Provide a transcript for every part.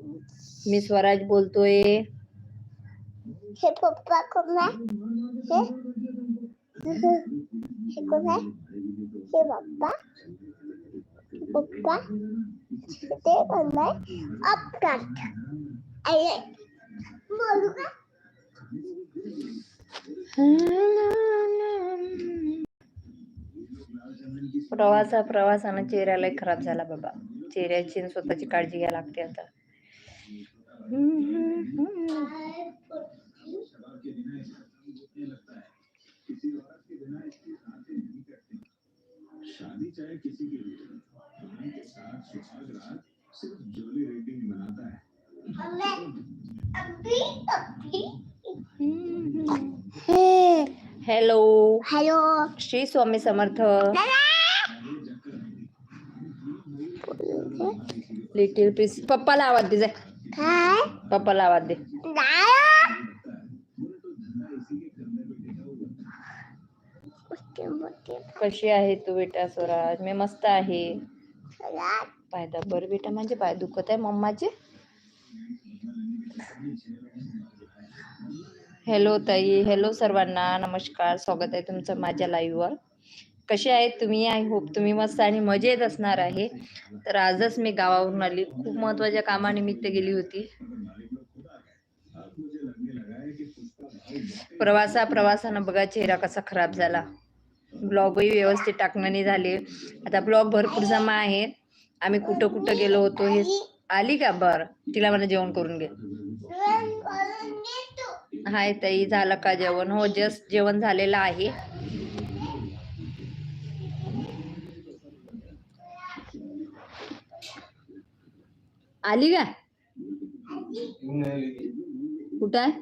मी स्वराज बोलतोय. हे पप्पा कोण आहे हे? कोण आहे हे पप्पा? पप्पा? ते कोण आहे अरे बोलू का प्रवासा प्रवासानं चेहऱ्याला खराब झाला बाबा. चेहऱ्याची स्वतःची काळजी घ्यायला लागते आता. शादी चाहे किसी की हो, के साथ सुहाग रात सिर्फ़ जोली है अभी अभी हे hello hello Shri Swami Samarth little piece पप्पाला आवाज़ दे जाय पप्पाला आवाज दे. कशी आहे तू बेटा स्वराज? मी मस्त आहे. सगळ्यात पाय बर बेटा माझे पाय दुखत आहे मम्माचे. हॅलो ताई हॅलो सर्वांना. नमस्कार स्वागत आहे तुमचं माझ्या लाईव्हवर कसे आहेत? तुम्ही आय होप तुम्ही मस्त आणि मजेत असणार आहे. तर आजच मी गावावरून आली. खूप महत्त्वाच्या कामानिमित्त गेली होती. प्रवासा प्रवासानं बघा चेहरा कसा खराब झाला. ब्लॉगही व्यवस्थित टाकणं नाही झाले. आता ब्लॉग भरपूर जमा आहेत आम्ही कुठं कुठं गेलो होतो हे आली का? बर. तिला मला जेवण करून घे. हाय ताई झालं का जेवण? हो जस्ट जेवण झालेलं आहे. आली का कुठं आहे?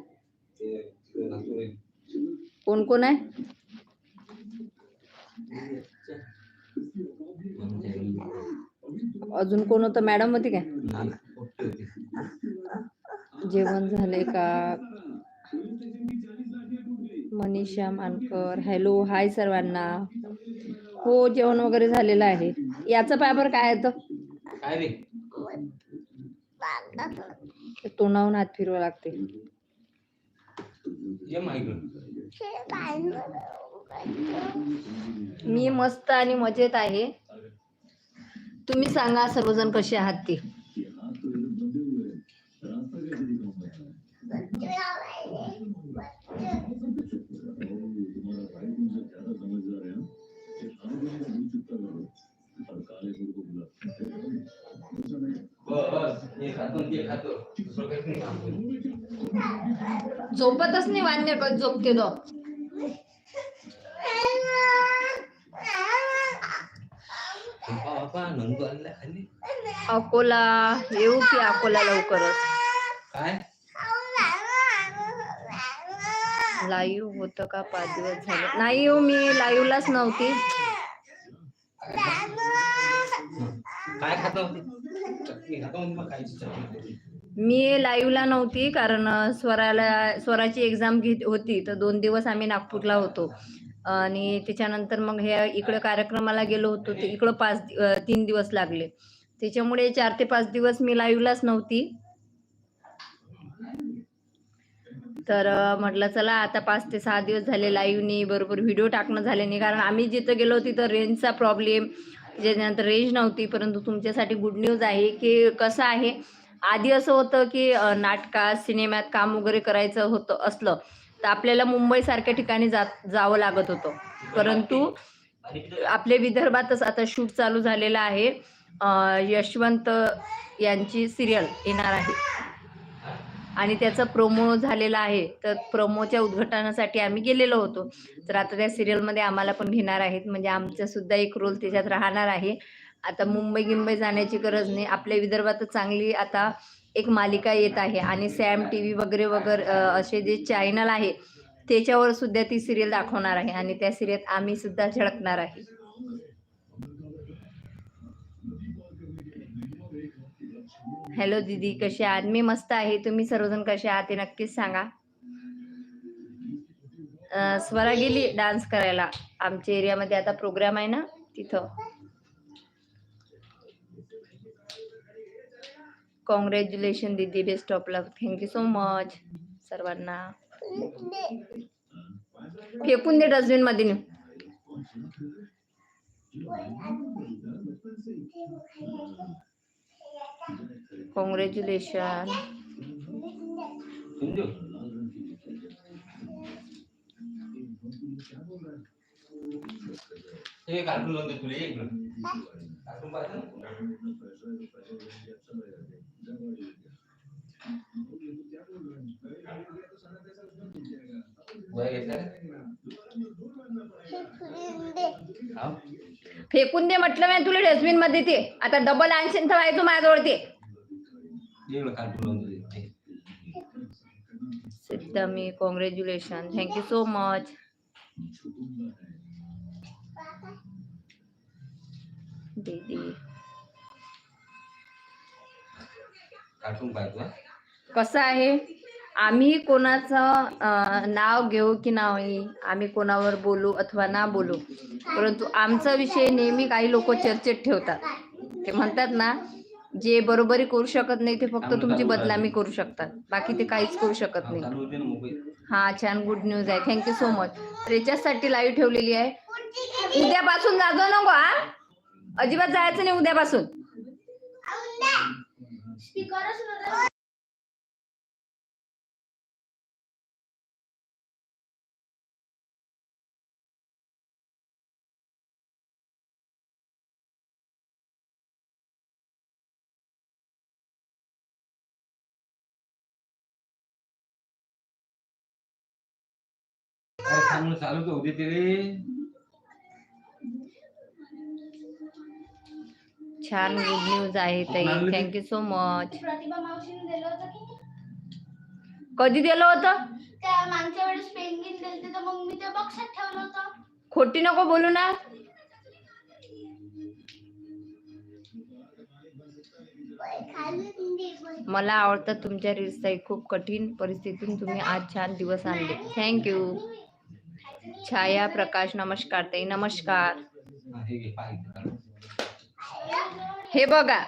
कोण कोण आहे? अजून कोण होतं? मॅडम होती काय? जेवण झाले का? मनीषा मानकर. हॅलो हाय सर्वांना. हो जेवण वगैरे झालेलं आहे. याचं पेपर काय येतं तोंडावून हात फिरवा लागते. मी मस्त आणि मजेत आहे. तुम्ही सांगा सर्वजण कसे आहात ते? झोपतच नाही वान्य कधी झोपते तो. अकोला येऊ की अकोला लवकरच. काय? लाईव्ह होतं का? पाच दिवस झाले. नाही येऊ मी लाईव्हलाच नव्हती. काय खातो मी लाईव्हला नव्हती कारण स्वराला स्वराची एक्झाम घेत होती तर दोन दिवस आम्ही नागपूरला होतो. आणि त्याच्यानंतर मग हे इकडे कार्यक्रमाला गेलो होतो ते इकडं पाच तीन दिवस लागले. त्याच्यामुळे चार ते पाच दिवस मी लाईव्हलाच नव्हती. तर म्हटलं चला आता पाच ते सहा दिवस झाले लाईव्हनी बरोबर व्हिडिओ टाकणं झाले नाही कारण आम्ही जिथं गेलो तिथं रेंजचा प्रॉब्लेम ज्याच्यानंतर रेंज नव्हती परंतु तुमच्यासाठी गुड न्यूज आहे की कसं आहे? आधी असं होतं की नाटकात सिनेमात काम वगैरे करायचं होतं असलं तर आपल्याला मुंबईसारख्या ठिकाणी जात जावं लागत होतं. परंतु आपल्या विदर्भातच आता शूट चालू झालेलं आहे. यशवंत यांची सिरियल येणार आहे. आणि त्याचा प्रोमो झालेला आहे. तर प्रोमोच्या उद्घाटनासाठी आम्ही गेलेलो होतो. तर आता त्या सिरियलमध्ये आम्हाला पण घेणार आहेत. म्हणजे आमचा सुद्धा एक रोल त्याच्यात राहणार आहे. आता मुंबई गिंबई जाण्याची गरज नाही. आपल्या विदर्भात चांगली आता एक मालिका येत आहे. आणि सॅम टी व्ही वगैरे वगैरे असे जे चॅनल आहे त्याच्यावर सुद्धा ती सिरियल दाखवणार आहे. आणि त्या सिरियल आम्ही सुद्धा झळकणार आहे. हॅलो दीदी कसे आहात? मी मस्त आहे. तुम्ही सर्वजण कसे आहात ते नक्कीच सांगा. अं, स्वरा गेली डान्स करायला. आमच्या एरियामध्ये आता प्रोग्राम आहे ना तिथं. कॉंग्रॅच्युलेशन दीदी best of luck thank you so much सर्वांना. फेकून दे डस्टबिनमध्ये नेऊन. कॉंग्रॅच्युलेशन समजू हे कार्टून लावून दे तुला ये इकडं कार्टून पाहतो ना गोळ्या घेतल्या का? हा? फेकून दे म्हटलं मी तुला डस्टबिनमध्ये ते. आता डबल आणशील तर तू माझ्याजवळ ते. सिद्धमी congratulation thank you so much दीदी? कसं आहे? आम्ही कोणाचं नाव घेऊ की नाही आम्ही कोणावर बोलू अथवा ना बोलू. परंतु आमचा विषय नेहमी काही लोक चर्चेत ठेवतात. ते म्हणतात ना जे बरोबरी करू शकत नाही ते फक्त तुमची बदनामी करू शकतात. बाकी ते काहीच करू शकत नाही. हा छान गुड न्यूज आहे. थँक्यू सो मच त्याच्यासाठी लाईव्ह ठेवलेली आहे. उद्यापासून जाजो नको हा? अजिबात जायचं नाही उद्यापासून. चालू रे छान गुड न्यूज़ आहे ताई. थँक्यू सो मच प्रतिभा मावशीने दिलं होतं की कधी दिलं होतं? त्या मागच्या वेळेस पेंगिन दिलते तर मग मी ते बॉक्सात ठेवलं होतं खोटी नको बोलू ना. मला आवडतात तुमच्या रील्स खूप कठीण परिस्थितीतून तुम्ही आज छान दिवस आणले. थँक्यू छाया प्रकाश नमस्कार ताई नमस्कार. हे बघा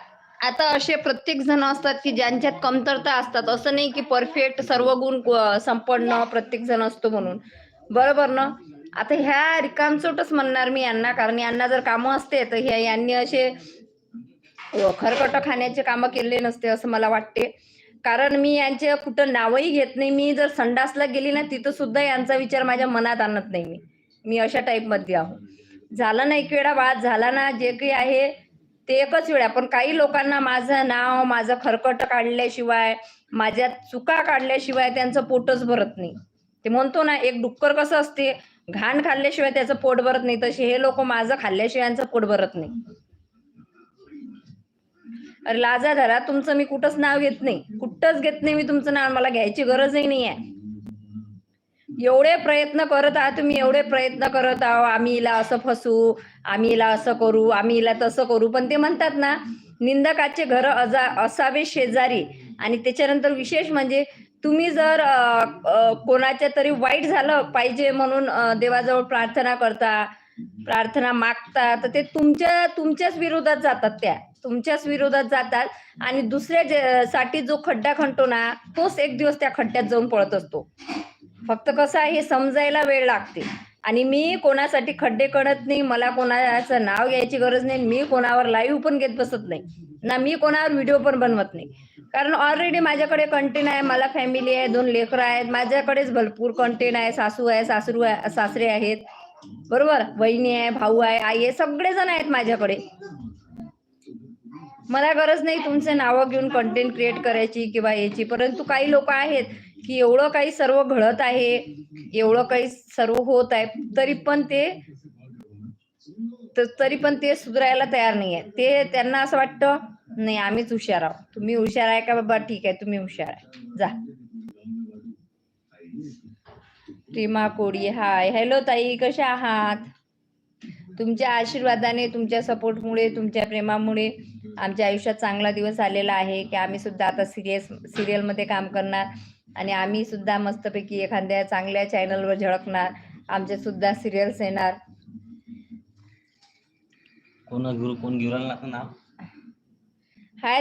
आता असे प्रत्येक जण असतात की ज्यांच्यात कमतरता असतात. असं नाही की परफेक्ट सर्व गुण संपन्न प्रत्येक जण असतो म्हणून. बरोबर ना? आता ह्या रिकामचोटच म्हणणार मी यांना कारण यांना जर कामं असते तर ह्या यांनी असे खरकट खाण्याचे कामं केले नसते असं मला वाटते. कारण मी यांचे कुठं नावही घेत नाही. मी जर संडासला गेली ना तिथं सुद्धा यांचा विचार माझ्या मनात आणत नाही मी. मी अशा टाईपमध्ये आहो. झालं ना एक वेळा वाद झाला ना जे काही आहे ते एकच वेळा पण काही लोकांना माझं नाव माझं खरकट काढल्याशिवाय माझ्या चुका काढल्याशिवाय त्यांचं पोटच भरत नाही. ते म्हणतो ना एक डुक्कर कसं असते? घाण खाल्ल्याशिवाय त्याचं पोट भरत नाही. तसे हे लोक माझं खाल्ल्याशिवाय यांचं पोट भरत नाही. अरे लाजा धरा तुमचं मी कुठंच नाव घेत नाही. कुठंच घेत नाही मी तुमचं नाव मला घ्यायची गरजही नाही आहे. एवढे प्रयत्न करत आहात तुम्ही एवढे प्रयत्न करत आहो आम्ही हिला असं फसू आम्ही हिला असं करू आम्ही हिला तसं करू. पण ते म्हणतात ना निंदकाचे घर अजा असावे शेजारी. आणि त्याच्यानंतर विशेष म्हणजे तुम्ही जर कोणाच्या तरी वाईट झालं पाहिजे म्हणून देवाजवळ प्रार्थना करता प्रार्थना मागता तर ते तुमच्या तुमच्याच विरोधात जातात त्या. तुमच्याच विरोधात जातात आणि दुसऱ्या साठी जो खड्डा खणतो ना तोच एक दिवस त्या खड्ड्यात जाऊन पळत असतो. फक्त कसं आहे हे समजायला वेळ लागते. आणि मी कोणासाठी खड्डे कळत नाही मला कोणाचं नाव घ्यायची गरज नाही मी कोणावर लाईव्ह पण घेत बसत नाही. ना मी कोणावर व्हिडिओ पण बनवत नाही. कारण ऑलरेडी माझ्याकडे कंटेंट आहे मला फॅमिली आहे दोन लेकरं आहेत माझ्याकडेच भरपूर कंटेंट आहे सासू आहे सासरू आहे सासरे आहेत. बरोबर? वहिनी आहे भाऊ आहे आई आहे सगळेजण आहेत माझ्याकडे. मला गरज नाही तुमचे नावं घेऊन कंटेंट क्रिएट करायची किंवा याची परंतु काही लोक आहेत की एवढं काही सर्व घडत आहे एवढं काही सर्व होत आहे तरी पण ते तरी पण ते सुधारायला तयार नाही आहे ते त्यांना असं वाटतं नाही आम्हीच हुशार आहोत. तुम्ही हुशार आहे का? बाबा ठीक आहे तुम्ही हुशार आहे. जा. रीमा कोडी हाय. हॅलो ताई कशा आहात? तुमच्या आशीर्वादाने तुमच्या सपोर्टमुळे तुमच्या प्रेमामुळे आमच्या आयुष्यात चांगला दिवस आलेला आहे की आम्ही सुद्धा आता सिरियस सिरियलमध्ये काम करणार आणि आम्ही सुद्धा मस्तपैकी एखाद्या चांगल्या चॅनलवर झळकणार आमचे सुद्धा सिरियल्स येणार. कोण गुरु कोण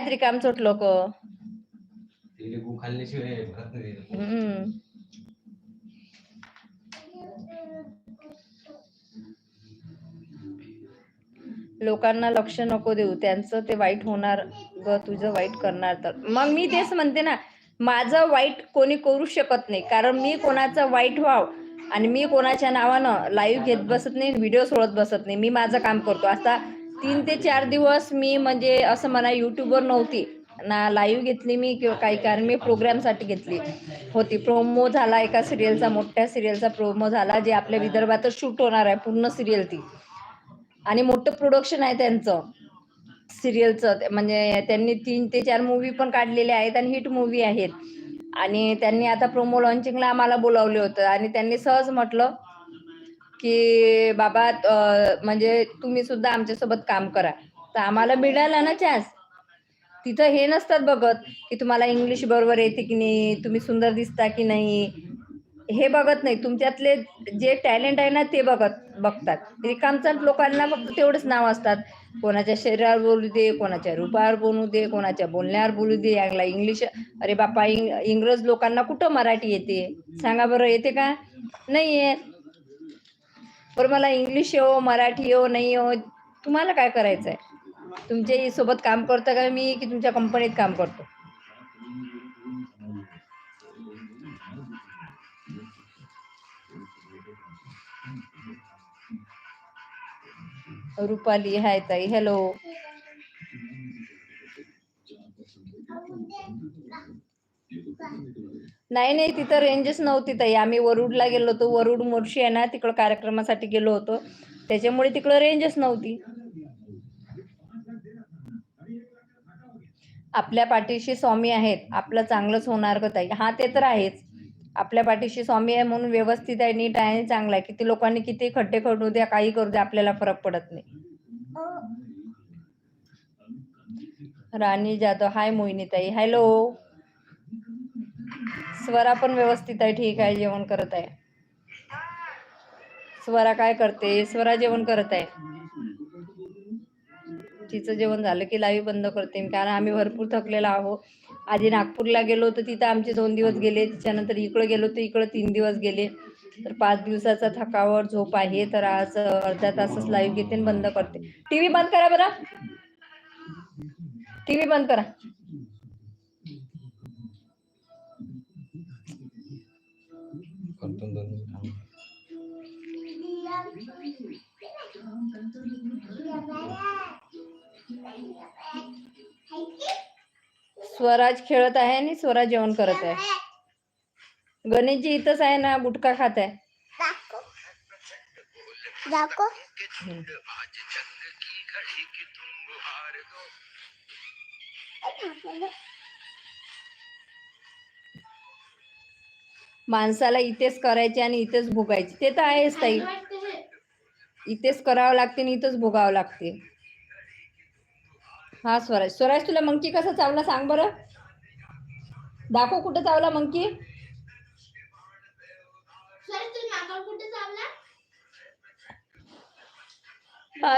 रिकामचोट लोक. हम्म. लोकांना लक्ष नको देऊ. त्यांचं ते वाईट होणार ग तुझं वाईट करणार तर. मग मी तेच म्हणते ना माझं वाईट कोणी करू शकत नाही. कारण मी कोणाचं वाईट व्हाव आणि मी कोणाच्या नावानं लाईव्ह घेत बसत नाही व्हिडिओ सोडत बसत नाही. मी माझं काम करतो. आता तीन ते चार दिवस मी म्हणजे असं म्हणा युट्यूबवर नव्हती. ना लाईव्ह घेतली मी किंवा काही कारण मी प्रोग्रामसाठी घेतली होती. प्रोमो झाला एका सिरियलचा मोठ्या सिरियलचा प्रोमो झाला जे आपल्या विदर्भातच शूट होणार आहे पूर्ण सिरियल ती. आणि मोठं प्रोडक्शन आहे त्यांचं. सिरियलचं म्हणजे त्यांनी तीन ते चार मूवी पण काढलेले आहेत आणि हिट मूवी आहेत. आणि त्यांनी आता प्रोमो लॉन्चिंगला आम्हाला बोलावले होतं. आणि त्यांनी सहज म्हटलं की बाबा म्हणजे तुम्ही सुद्धा आमच्यासोबत काम करा. तर आम्हाला मिळाला ना चान्स तिथं हे नसतात बघत की तुम्हाला इंग्लिश बरोबर येते की नाही तुम्ही सुंदर दिसता की नाही. हे बघत नाही. तुमच्यातले जे टॅलेंट आहे ना ते बघत बघतात. रिकामचंद लोकांना फक्त तेवढंच नाव असतात. कोणाच्या शरीरावर बोलू दे कोणाच्या रूपावर बोलू दे कोणाच्या बोलण्यावर बोलू दे. याला इंग्लिश अरे बापा इंग इंग्रज लोकांना कुठं मराठी येते? सांगा बरं येते का? नाही येत. बरं मला इंग्लिश येऊ मराठी येऊ नाही येऊ तुम्हाला काय करायचं आहे तुमच्यासोबत काम करतं का मी की तुमच्या कंपनीत काम करतो? रुपाली हाय ताई हॅलो. नाही नाही तिथं रेंजच नव्हती ताई. आम्ही वरुडला गेलो होतो. वरुड मोर्शी आहे ना तिकडं कार्यक्रमासाठी गेलो होतो. त्याच्यामुळे तिकडं रेंजच नव्हती. आपल्या पाठीशी स्वामी आहेत. आपलं चांगलंच होणार का ताई. हा ते तर आहेच. आपल्या पाठीशी स्वामी आहे म्हणून व्यवस्थित आहे नीट आहे चांगला आहे. किती लोकांनी किती खड्डे खडू द्या काही करू द्या आपल्याला फरक पडत नाही. राणी जाधव हाय मोहिनीताई. हॅलो स्वरा पण व्यवस्थित आहे ठीक आहे जेवण करत आहे. स्वरा काय करते? स्वरा जेवण करत आहे. तिचं जेवण झालं की लाईव्ह बंद करते. कारण आम्ही भरपूर थकलेलो आहोत. आधी नागपूरला गेलो होतो तिथं आमचे दोन दिवस गेले त्याच्यानंतर इकडे गेलो तर इकडे तीन दिवस गेले. तर पाच दिवसाचा थकावर झोप आहे तर आज अं, अर्ध्या तासच लाईव्ह घेते आणि बंद करते. टीव्ही बंद करा बरं. टीव्ही बंद करा करतो दोन मिनिट थांब. स्वराज खेळत आहे आणि स्वराज जेवण करत आहे. गणेशजी इथंच आहे ना गुटखा खात आहे. माणसाला इथेच करायचे आणि इथेच भोगायचे. ते तर आहेच ताई. इथेच करावं लागते आणि इथंच भोगावं लागते. हा स्वराज. स्वराज तुला मंकी कसा चावला सांग बरं. दाखव कुठं चावला मंकी.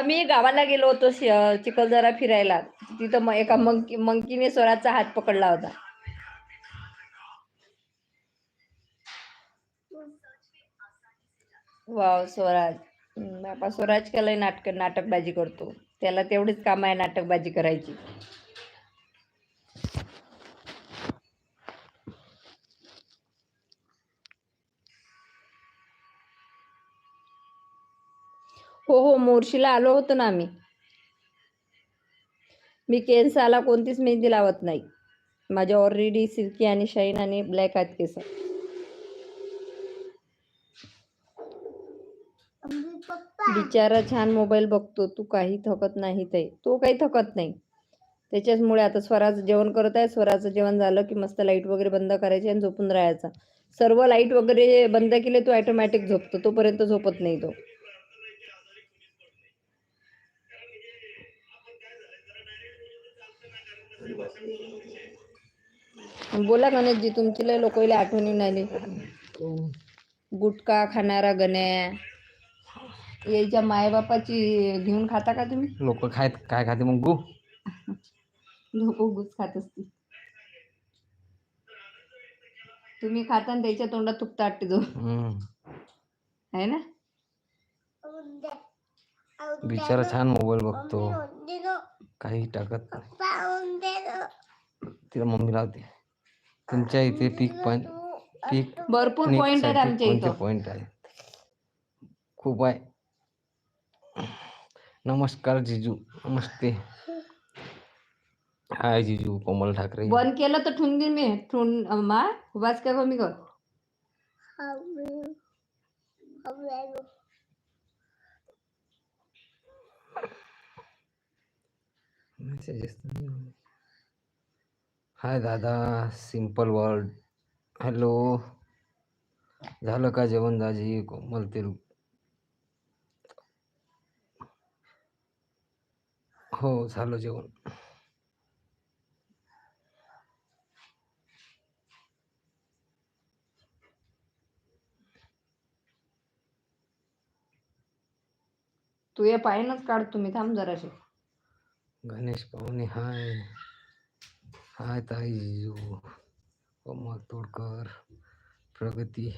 मी गावाला गेलो होतो चिखलदरा फिरायला. तिथं एका मंकी मंकीने स्वराजचा हात पकडला होता. वाव स्वराज. बापा स्वराज केलंय नाटक नाटकबाजी करतो. त्याला तेवढीच काम आहे नाटकबाजी करायची. हो हो मोर्शीला आलो होतो ना आम्ही. मी केन्साला कोणतीच मेहंदी लावत नाही. माझ्या ऑलरेडी सिल्की आणि शाईन आणि ब्लॅक आहेत केस. बिचारा छान मोबाईल बघतो तू काही थकत नाही ते. तो काही थकत नाही. त्याच्याचमुळे आता स्वराचं जेवण करत आहे स्वराचं जेवण झालं की मस्त लाइट वगैरे बंद करायची आणि झोपून राहायचा. सर्व लाइट वगैरे बंद केले तो ऑटोमॅटिक झोपतो तोपर्यंत झोपत नाही तो. बोला गणेशजी तुमची लय लोक आठवणी नाही. गुटखा खाणारा गण्या याच्या मायबापाची घेऊन खाता का तुम्ही? लोक खायत काय खाते मग गु? लोक गुस खात असतील. तुम्ही खाता आणि त्याच्या तोंडात तुपता वाटते तो हम्म. आहे ना? बिचारा छान मोबाईल बघतो. काही टाकत नाही. तिला मम्मी लावते. तुमच्या इथे पीक पण पीक भरपूर पॉइंट आहेत आमच्या इथं. पॉइंट आहेत? खूप आहे. नमस्कार जिजू. नमस्ते. हाय जिजू. कोमल ठाकरे. बंद केलं तर ठेवून देईन मी ठेवून अं, मा उभाच का कमी कर हाय दादा. सिंपल वर्ड हॅलो झालं का जेवण दाजी? कोमल तेल हो झालं जेवण. तू या पायनच काढ तुम्ही थांब जराशे. गणेश पाहुणे हाय. हाय ताई कोमल तोडकर प्रगती.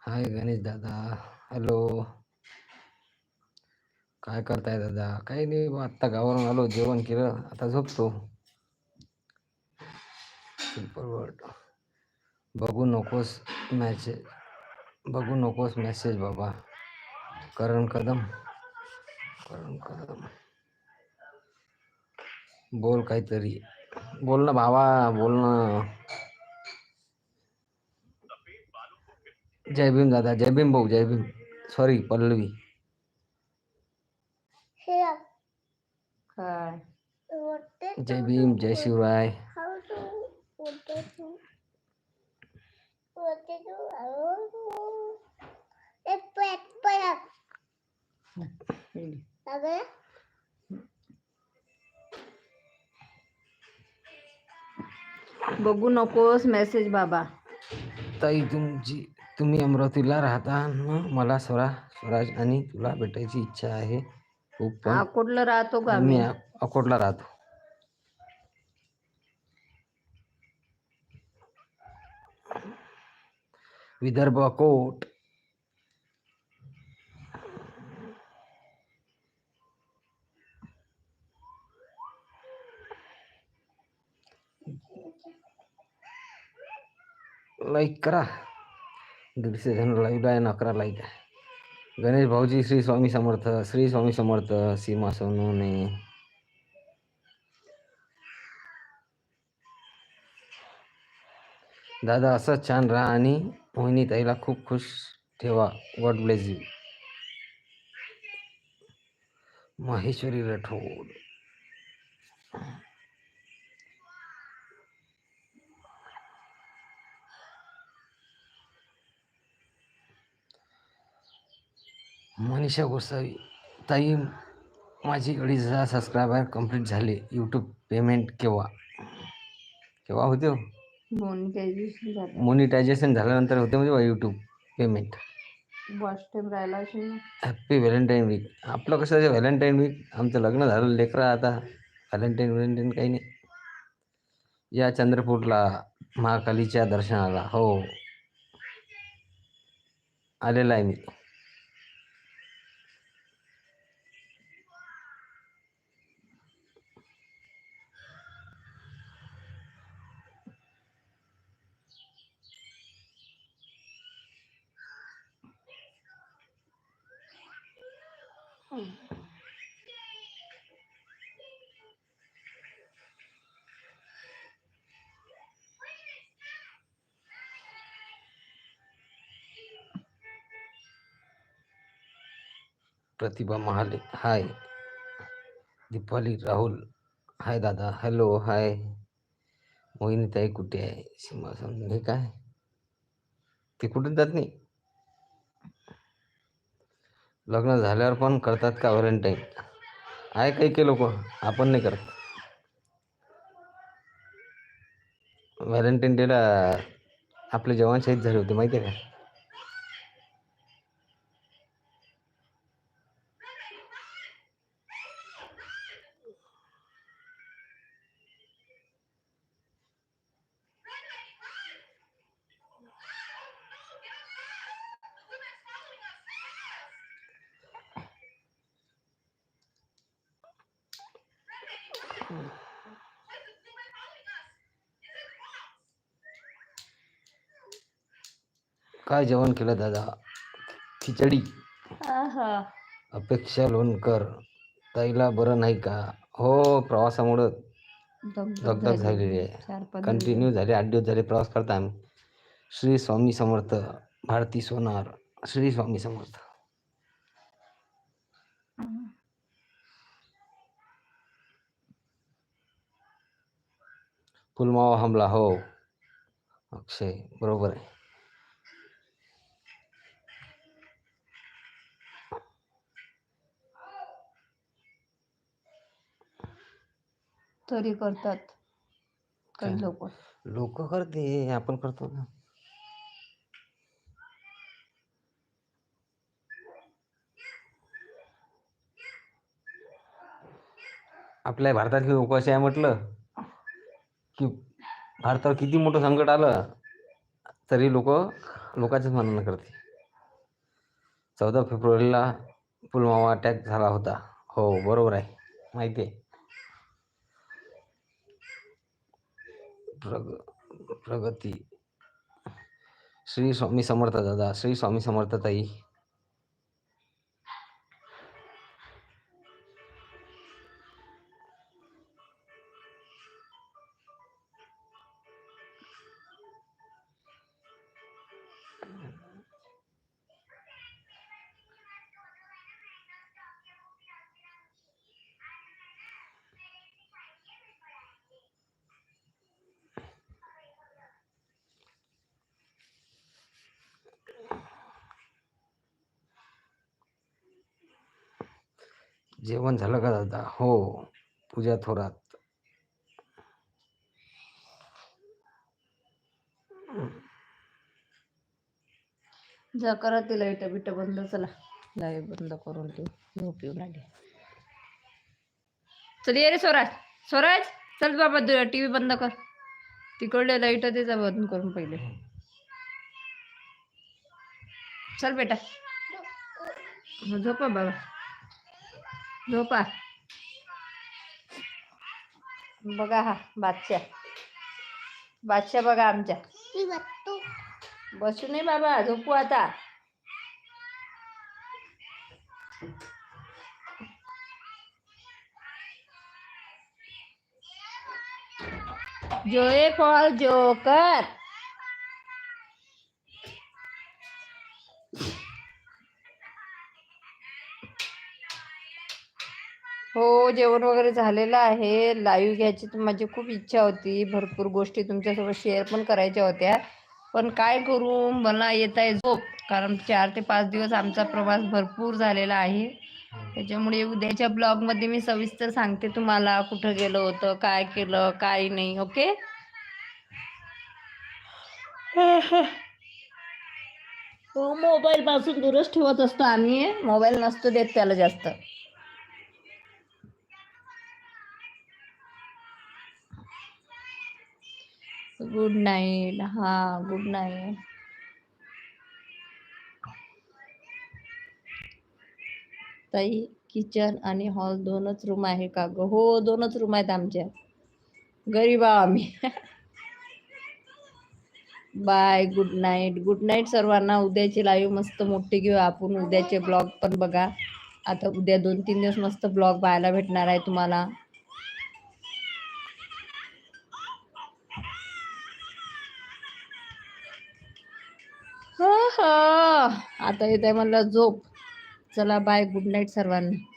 हाय गणेश दादा. हॅलो. काय करताय दादा? काही नाही बा आत्ता गावावरून आलो जेवण केलं आता झोपतो. सुपर वर्ड बघू नकोस मॅसेज बघू नकोस मेसेज बाबा. करण कदम करण कदम. बोल काहीतरी. बोल ना भावा बोल ना. जय भीम दादा जय भीम भाऊ जय भीम. सॉरी पल्लवी. जय भीम जय शिवराय बघू नकोस मेसेज बाबा। ताई तुमची तुम्ही अमरावतीला राहता ना? मला स्वरा स्वराज आणि तुला भेटायची इच्छा आहे. खूप पण अकोटला राहतो का मी आम्ही? अ- अकोटला राहतो. विदर्भ अकोट लाईक करा. दीडशे जण लाईव्ह आहे आणि अकरा लाईक आहे गणेश भाऊजी श्री स्वामी समर्थ श्री स्वामी समर्थ सीमा सोनूने दादा असंच छान राहा आणि मोहिनी ताईला खूप खुश ठेवा. God bless you Maheshwari Rathod. Manisha Gosavi. ताई माझी अडीच हजार सबस्क्रायबर कंप्लीट झाले. यूट्यूब पेमेंट केव्हा? केव्हा होते हो? झालं. मोनिटायझेशन झाल्यानंतर होते म्हणजे यूट्यूब पेमेंट राहिला असेल ना? हॅप्पी व्हॅलेंटाईन वीक आपलं कसं व्हॅलेंटाईन वीक आमचं लग्न झालं लेकरं आता. व्हॅलेंटाईन व्हॅलेंटाईन काही नाही. या चंद्रपूरला महाकालीच्या दर्शनाला. हो. आलेला आहे मी. प्रतिभा महाले हाय. दीपाली राहुल हाय दादा. Hello hi. मोहिनी ताई कुठे आहे? सीमा समजून काय? ते कुठे जात नाही? लग्न झाल्यावर पण करतात का व्हॅलेंटाईन? आहे काही काही लोक. आपण नाही करत. व्हॅलेंटाईन डेला आपले जवान शहीद झाले होते माहिती आहे का? काय जेवण केलं दादा? खिचडी. अपेक्षा लोणकर. ताईला बरं नाही का? हो प्रवासामुळं दगदग झालेली आहे. कंटिन्यू झाले. आठ दिवस झाले प्रवास करता आम्ही श्री स्वामी समर्थ. भारती सोनार. श्री स्वामी समर्थ. पुलवामा हमला. हो. अक्षय. बरोबर आहे. तरी करतात काही? लोक. लोक करते आपण करतो ना. आपल्या भारतातले लोक असे आहे म्हटलं की भारतावर किती मोठं संकट आलं तरी लोक लोकांच्याच मनानं करते. चौदा फेब्रुवारीला पुलवामा अटॅक झाला होता. हो बरोबर आहे. माहिती आहे. प्रग प्रगती. श्री स्वामी समर्थ दादा श्री स्वामी समर्थ ताई. जेवण झालं का दादा? हो पूजा थोरात. जा करा ते लाइट बिट बंद चला. लाइट बंद करून ते झोप येऊन आली चल ये रे स्वराज. स्वराज चल बाबा टीव्ही बंद कर. तिकडले लाइट त्याचा बंद करून पहिले. चल बेटा. झोपा बाबा. झोपा बघा हा बादशाह बादशाह बघा आमच्या मी बघतो बसू नाही बाबा झोपू आता जोए फॉल जोकर हो जेवण वगैरे झालेलं आहे. लाईव्ह घ्यायची तर माझी खूप इच्छा होती. भरपूर गोष्टी तुमच्यासोबत शेअर पण करायच्या होत्या. पण काय करू? मला येत आहे झोप. कारण चार ते पाच दिवस आमचा प्रवास भरपूर झालेला आहे. त्याच्यामुळे उद्याच्या ब्लॉगमध्ये मी सविस्तर सांगते तुम्हाला कुठं गेलं होतं काय केलं काय नाही. ओके? हो, मोबाईल पासून दूरच ठेवत असतो आम्ही. मोबाईल नसतो देत त्याला जास्त. गुड नाईट हा गुड नाईट ताई किचन आणि हॉल दोनच रूम आहे का ग? हो दोनच रूम आहेत आमच्या. गरीब आम्ही. Bye good night good night सर्वांना. उद्याची लाईव्ह मस्त मोठी घेऊ आपण. उद्याचे ब्लॉग पण बघा. आता उद्या दोन तीन दिवस मस्त ब्लॉग पाहायला भेटणार आहे तुम्हाला. आता येते म्हणलं झोप. चला बाय गुड नाईट सर्वांना.